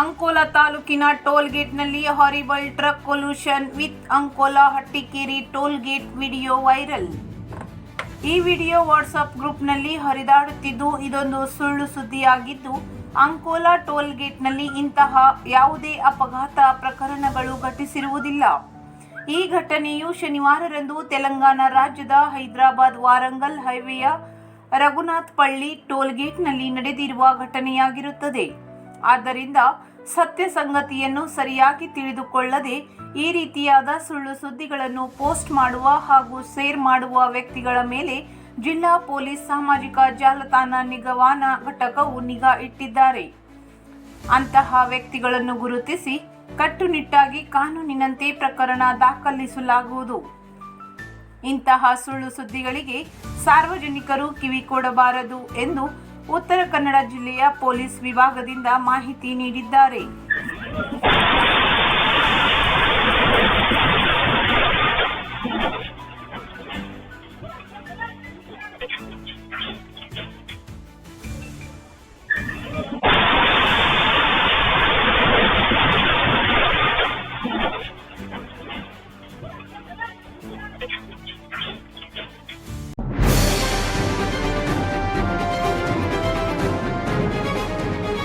ಅಂಕೋಲಾ ತಾಲೂಕಿನ toll ಗೇಟ್ನಲ್ಲಿ horrible truck collision with Ankola Hattikeri toll gate video viral. ಈ video WhatsApp ಗ್ರೂಪ್ನಲ್ಲಿ ಹರಿದಾಡುತ್ತಿದ್ದು, ಇದೊಂದು ಸುಳ್ಳು ಸುದ್ದಿಯಾಗಿದ್ದು, ಅಂಕೋಲಾ ಟೋಲ್ ಗೇಟ್ನಲ್ಲಿ ಇಂತಹ ಯಾವುದೇ ಅಪಘಾತ ಪ್ರಕರಣಗಳು ಘಟಿಸಿರುವುದಿಲ್ಲ. ಈ ಘಟನೆಯು ಶನಿವಾರರಂದು ತೆಲಂಗಾಣ ರಾಜ್ಯದ ಹೈದರಾಬಾದ್ ವಾರಂಗಲ್ ಹೈವೇಯ ರಘುನಾಥ್ ಪಳ್ಳಿ ಟೋಲ್ ಗೇಟ್ನಲ್ಲಿ ನಡೆದಿರುವ ಘಟನೆಯಾಗಿರುತ್ತದೆ. ಆದ್ದರಿಂದ ಸತ್ಯ ಸಂಗತಿಯನ್ನು ಸರಿಯಾಗಿ ತಿಳಿದುಕೊಳ್ಳದೆ ಈ ರೀತಿಯಾದ ಸುಳ್ಳು ಸುದ್ದಿಗಳನ್ನು ಪೋಸ್ಟ್ ಮಾಡುವ ಹಾಗೂ ಶೇರ್ ಮಾಡುವ ವ್ಯಕ್ತಿಗಳ ಮೇಲೆ ಜಿಲ್ಲಾ ಪೊಲೀಸ್ ಸಾಮಾಜಿಕ ಜಾಲತಾಣ ನಿಗವಾನ ಘಟಕವು ನಿಗಾ ಇಟ್ಟಿದ್ದಾರೆ. ಅಂತಹ ವ್ಯಕ್ತಿಗಳನ್ನು ಗುರುತಿಸಿ ಕಟ್ಟುನಿಟ್ಟಾಗಿ ಕಾನೂನಿನಂತೆ ಪ್ರಕರಣ ದಾಖಲಿಸಲಾಗುವುದು. ಇಂತಹ ಸುಳ್ಳು ಸುದ್ದಿಗಳಿಗೆ ಸಾರ್ವಜನಿಕರು ಕಿವಿ ಕೊಡಬಾರದು ಎಂದು ಉತ್ತರ ಕನ್ನಡ ಜಿಲ್ಲೆಯ ಪೊಲೀಸ್ ವಿಭಾಗದಿಂದ ಮಾಹಿತಿ ನೀಡಿದ್ದಾರೆ